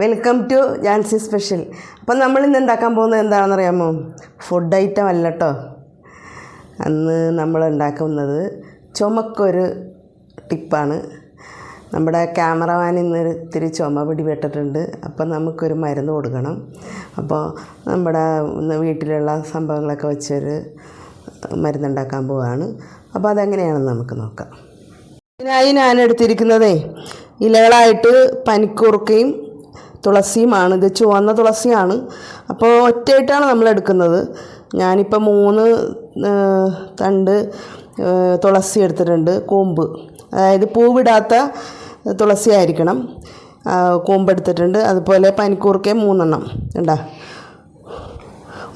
Welcome to Jancy special അപ്പം നമ്മൾ ഇന്ന് ഉണ്ടാക്കാൻ പോകുന്നത് എന്താണെന്ന് അറിയാമോ ഫുഡ് ഐറ്റം അല്ല കേട്ടോ അന്ന് നമ്മൾ ഉണ്ടാക്കുന്നത് ചുമക്കൊരു ടിപ്പാണ്. നമ്മുടെ ക്യാമറമാൻ ഇന്ന് ഇത്തിരി ചുമ പിടിപെട്ടിട്ടുണ്ട്. അപ്പം നമുക്കൊരു മരുന്ന് കൊടുക്കണം. അപ്പോൾ നമ്മുടെ വീട്ടിലുള്ള സംഭവങ്ങളൊക്കെ വെച്ചൊരു മരുന്നുണ്ടാക്കാൻ പോവുകയാണ് അപ്പോൾ അതെങ്ങനെയാണെന്ന് നമുക്ക് നോക്കാം. ഇതിനായി ഞാൻ എടുത്തിരിക്കുന്നതേ ഇലകളായിട്ട് പനിക്കൂർക്കയും തുളസിയുമാണ് ഇത് ചുവന്ന തുളസിയാണ്. അപ്പോൾ ഒറ്റയായിട്ടാണ് നമ്മൾ എടുക്കുന്നത്. ഞാനിപ്പോൾ മൂന്ന് തണ്ട് തുളസി എടുത്തിട്ടുണ്ട് കൂമ്പ്. അതായത് പൂവിടാത്ത തുളസി ആയിരിക്കണം. കൂമ്പ് എടുത്തിട്ടുണ്ട്. അതുപോലെ പനിക്കൂർക്കയും മൂന്നെണ്ണം. ഉണ്ടാ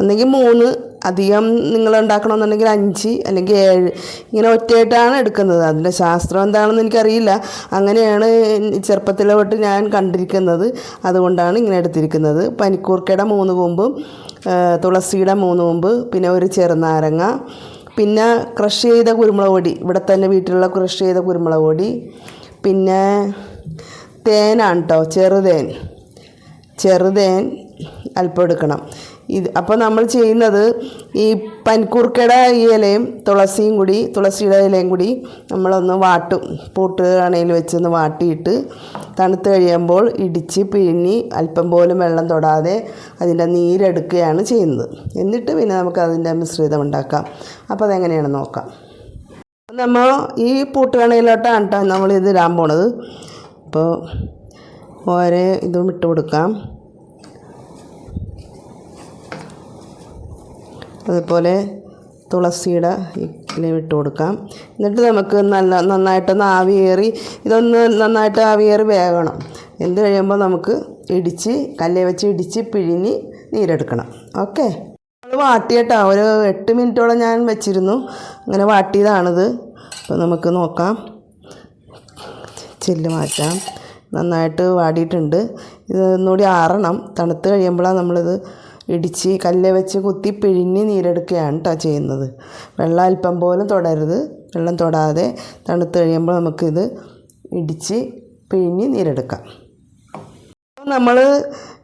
ഒന്നെങ്കിൽ മൂന്ന് അധികം നിങ്ങൾ ഉണ്ടാക്കണമെന്നുണ്ടെങ്കിൽ അഞ്ച് അല്ലെങ്കിൽ ഏഴ്. ഇങ്ങനെ ഒറ്റയായിട്ടാണ് എടുക്കുന്നത്. അതിന്റെ ശാസ്ത്രം എന്താണെന്ന് എനിക്കറിയില്ല. അങ്ങനെയാണ് ചെറുപ്പത്തിലെ തൊട്ട് ഞാൻ കണ്ടിരിക്കുന്നത്. അതുകൊണ്ടാണ് ഇങ്ങനെ എടുത്തിരിക്കുന്നത്. പനിക്കൂർക്കയുടെ മൂന്ന് കൊമ്പും തുളസിയുടെ മൂന്ന് കൊമ്പ് പിന്നെ ഒരു ചെറുനാരങ്ങ പിന്നെ ക്രഷ് ചെയ്ത കുരുമുളക് പൊടി. ഇവിടെ തന്നെ വീട്ടിലുള്ള ക്രഷ് ചെയ്ത കുരുമുളക് പൊടി. പിന്നെ തേനാണ് കേട്ടോ ചെറുതേൻ. ചെറുതേൻ അല്പം എടുക്കണം. ഇത് അപ്പോൾ നമ്മൾ ചെയ്യുന്നത് ഈ പനിക്കൂർക്കയുടെ ഈ ഇലയും തുളസിയും കൂടി തുളസിയുടെ ഇലയും കൂടി നമ്മളൊന്ന് വാട്ടും. പൂട്ട് അണയിൽ വെച്ചൊന്ന് വാട്ടിയിട്ട് തണുത്ത് കഴിയുമ്പോൾ ഇടിച്ച് പിഴിഞ്ഞ് അല്പം പോലും വെള്ളം തൊടാതെ അതിന്റെ നീരെടുക്കുകയാണ് ചെയ്യുന്നത്. എന്നിട്ട് പിന്നെ നമുക്ക് അതിന്റെ മിശ്രിതം ഉണ്ടാക്കാം. അപ്പോൾ അതെങ്ങനെയാണെന്ന് നോക്കാം. നമ്മൾ ഈ പൂട്ടുകണയിലോട്ടാണ് കേട്ടോ നമ്മൾ ഇത് ഇടാൻ പോണത്. അപ്പോൾ ഓരോ ഇതും ഇട്ട് കൊടുക്കാം. അതുപോലെ തുളസിയുടെ ഇലയും ഇട്ട് കൊടുക്കാം. എന്നിട്ട് നമുക്ക് നല്ല നന്നായിട്ടൊന്ന് ആവിയേറി ഇതൊന്ന് നന്നായിട്ട് ആവിയേറി വേകണം എന്ത് കഴിയുമ്പോൾ നമുക്ക് ഇടിച്ച് കല്ലേ വെച്ച് ഇടിച്ച് പിഴിഞ്ഞ് നീരെടുക്കണം. ഓക്കെ? നമ്മൾ വാട്ടിയിട്ടാ. ഒരു എട്ട് മിനിറ്റോളം ഞാൻ വെച്ചിരുന്നു. അങ്ങനെ വാട്ടിയതാണിത്. അപ്പോൾ നമുക്ക് നോക്കാം. ചെല്ല് മാറ്റാം. നന്നായിട്ട് വാടിയിട്ടുണ്ട്. ഇത് ഒന്നുകൂടി ആറണം. തണുത്ത് കഴിയുമ്പോഴാണ് നമ്മളിത് ഇടിച്ച് കല്ല് വെച്ച് കുത്തി പിഴിഞ്ഞ് നീരെടുക്കുകയാണ് കേട്ടോ ചെയ്യുന്നത്. വെള്ളം അല്പം പോലും തൊടരുത്. വെള്ളം തൊടാതെ തണുത്ത് കഴിയുമ്പോൾ നമുക്കിത് ഇടിച്ച് പിഴിഞ്ഞ് നീരെടുക്കാം. നമ്മൾ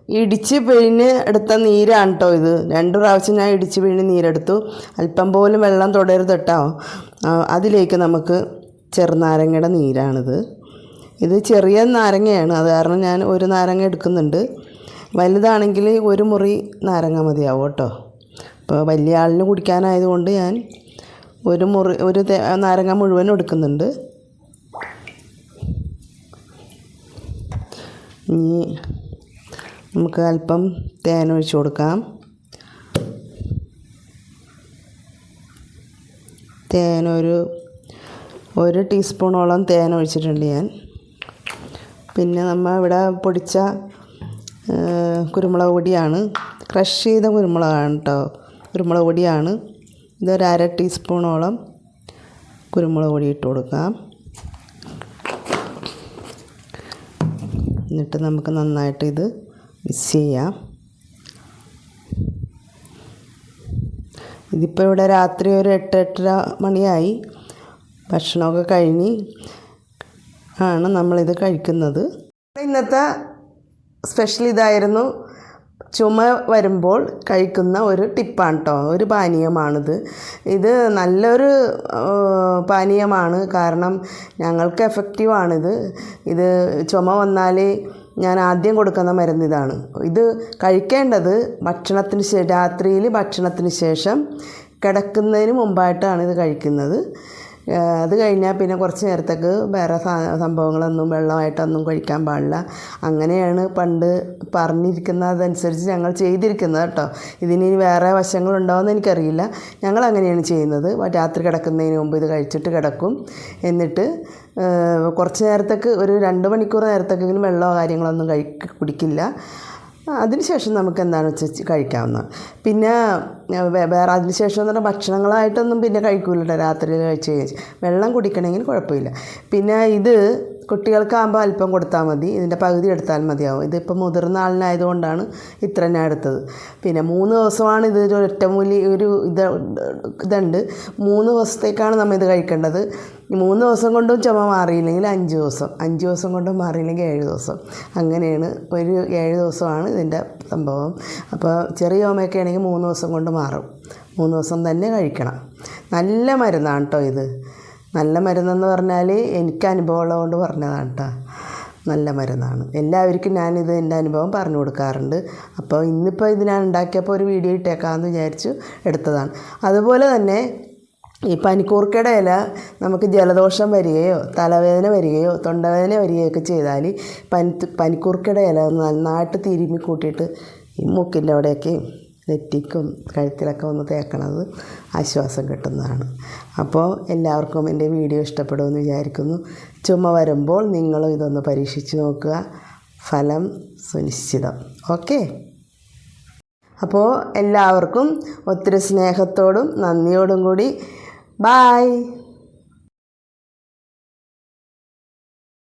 ഇടിച്ച് പിഴിഞ്ഞ് എടുത്ത നീരാണ് കേട്ടോ ഇത്. രണ്ട് പ്രാവശ്യം ഞാൻ ഇടിച്ച് പിഴിഞ്ഞ് നീരെടുത്തു. അല്പം പോലും വെള്ളം തൊടരുത് കേട്ടോ അതിലേക്ക് നമുക്ക് ചെറുനാരങ്ങയുടെ നീരാണിത്. ഇത് ചെറിയ നാരങ്ങയാണ്. അത് കാരണം ഞാൻ ഒരു നാരങ്ങ എടുക്കുന്നുണ്ട്. വലുതാണെങ്കിൽ ഒരു മുറി നാരങ്ങ മതിയാവും കേട്ടോ. അപ്പോൾ വലിയ ആളിന് കുടിക്കാനായതുകൊണ്ട് ഞാൻ ഒരു മുറി ഒരു നാരങ്ങ മുഴുവൻ എടുക്കുന്നുണ്ട്. ഇനി നമുക്ക് അല്പം തേൻ ഒഴിച്ചു കൊടുക്കാം. തേൻ ഒരു ഒരു ടീസ്പൂണോളം തേൻ ഒഴിച്ചിട്ടുണ്ട് ഞാൻ. പിന്നെ നമ്മൾ ഇവിടെ പൊടിച്ച കുരുമുളക് പൊടിയാണ്. ക്രഷ് ചെയ്ത കുരുമുളകാണ് കേട്ടോ കുരുമുളക് പൊടിയാണ്. ഇതൊരു അര ടീസ്പൂണോളം കുരുമുളക് പൊടി ഇട്ട് കൊടുക്കാം. എന്നിട്ട് നമുക്ക് നന്നായിട്ട് ഇത് മിക്സ് ചെയ്യാം. ഇതിപ്പോൾ ഇവിടെ രാത്രി ഒരു എട്ട് എട്ടര മണിയായി. ഭക്ഷണമൊക്കെ കഴിഞ്ഞ് ആണ് നമ്മളിത് കഴിക്കുന്നത്. ഇന്നത്തെ സ്പെഷ്യൽ ഇതായിരുന്നു. ചുമ വരുമ്പോൾ കഴിക്കുന്ന ഒരു ടിപ്പാണ് കേട്ടോ ഒരു പാനീയമാണിത്. ഇത് നല്ലൊരു പാനീയമാണ്. കാരണം ഞങ്ങൾക്ക് എഫക്റ്റീവാണിത് ഇത് ചുമ വന്നാൽ ഞാൻ ആദ്യം കൊടുക്കുന്ന മരുന്ന് ഇതാണ്. ഇത് കഴിക്കേണ്ടത് ഭക്ഷണത്തിന് ശേ രാത്രിയിൽ ഭക്ഷണത്തിന് ശേഷം കിടക്കുന്നതിന് മുമ്പായിട്ടാണ് ഇത് കഴിക്കുന്നത്. അത് കഴിഞ്ഞാൽ പിന്നെ കുറച്ച് നേരത്തേക്ക് വേറെ സംഭവങ്ങളൊന്നും വെള്ളമായിട്ടൊന്നും കഴിക്കാൻ പാടില്ല. അങ്ങനെയാണ് പണ്ട് പറഞ്ഞിരിക്കുന്നതനുസരിച്ച് ഞങ്ങൾ ചെയ്തിരിക്കുന്നത് കേട്ടോ. ഇതിന് ഇനി വേറെ വശങ്ങളുണ്ടാവുമെന്ന് എനിക്കറിയില്ല. ഞങ്ങൾ അങ്ങനെയാണ് ചെയ്യുന്നത്. രാത്രി കിടക്കുന്നതിന് മുമ്പ് ഇത് കഴിച്ചിട്ട് കിടക്കും. എന്നിട്ട് കുറച്ച് നേരത്തേക്ക് ഒരു രണ്ട് മണിക്കൂർ നേരത്തേക്കെങ്കിലും വെള്ളമോ കാര്യങ്ങളൊന്നും കഴി കുടിക്കില്ല. അതിനുശേഷം നമുക്ക് എന്താണ് വെച്ചാൽ കഴിക്കാവുന്ന പിന്നെ വേറെ അതിനുശേഷം എന്ന് പറഞ്ഞാൽ ഭക്ഷണങ്ങളായിട്ടൊന്നും പിന്നെ കഴിക്കൂലോ രാത്രിയിൽ കഴിച്ച് വെള്ളം കുടിക്കണമെങ്കിൽ കുഴപ്പമില്ല. പിന്നെ ഇത് കുട്ടികൾക്കാകുമ്പോൾ അല്പം കൊടുത്താൽ മതി. ഇതിന്റെ പകുതി എടുത്താൽ മതിയാവും. ഇതിപ്പോൾ മുതിർന്ന ആളിനായതുകൊണ്ടാണ് ഇത്ര ഞാൻ എടുത്തത്. പിന്നെ മൂന്ന് ദിവസമാണ് ഇത് ഒരു ഒറ്റമൂലി ഒരു ഇത് ഇതുണ്ട്. മൂന്ന് ദിവസത്തേക്കാണ് നമ്മൾ ഇത് കഴിക്കേണ്ടത്. മൂന്ന് ദിവസം കൊണ്ടും ചുമ മാറിയില്ലെങ്കിൽ അഞ്ച് ദിവസം. അഞ്ച് ദിവസം കൊണ്ടും മാറിയില്ലെങ്കിൽ ഏഴ് ദിവസം. അങ്ങനെയാണ് ഒരു ഏഴ് ദിവസമാണ് ഇതിന്റെ സംഭവം. അപ്പോൾ ചെറിയ ചുമയൊക്കെ ആണെങ്കിൽ മൂന്ന് ദിവസം കൊണ്ട് മാറും. മൂന്ന് ദിവസം തന്നെ കഴിക്കണം. നല്ല മരുന്നാണ് കേട്ടോ ഇത്. നല്ല മരുന്നെന്ന് പറഞ്ഞാൽ എനിക്ക് അനുഭവമുള്ളത് കൊണ്ട് പറഞ്ഞതാണ് കേട്ടോ നല്ല മരുന്നാണ്. എല്ലാവർക്കും ഞാനിത് എന്റെ അനുഭവം പറഞ്ഞു കൊടുക്കാറുണ്ട്. അപ്പോൾ ഇന്നിപ്പോൾ ഇത് ഞാൻ ഉണ്ടാക്കിയപ്പോൾ ഒരു വീഡിയോ ഇട്ടേക്കാമെന്ന് വിചാരിച്ചു എടുത്തതാണ്. അതുപോലെ തന്നെ ഈ പനിക്കൂർക്കയുടെ ഇല നമുക്ക് ജലദോഷം വരികയോ തലവേദന വരികയോ തൊണ്ടവേദന വരികയോ ഒക്കെ ചെയ്താൽ പനി പനിക്കൂർക്കയുടെ ഇല നന്നായിട്ട് തിരുമ്മി കൂട്ടിയിട്ട് ഈ മൂക്കിന്റെ അവിടെയൊക്കെ നെറ്റിക്കും കഴുത്തിലൊക്കെ ഒന്ന് തേക്കണത് ആശ്വാസം കിട്ടുന്നതാണ്. അപ്പോൾ എല്ലാവർക്കും എന്റെ വീഡിയോ ഇഷ്ടപ്പെടുമെന്ന് വിചാരിക്കുന്നു. ചുമ വരുമ്പോൾ നിങ്ങളും ഇതൊന്ന് പരീക്ഷിച്ച് നോക്കുക. ഫലം സുനിശ്ചിതം. ഓക്കേ? അപ്പോൾ എല്ലാവർക്കും ഒത്തിരി സ്നേഹത്തോടും നന്ദിയോടും കൂടി. ബായ്.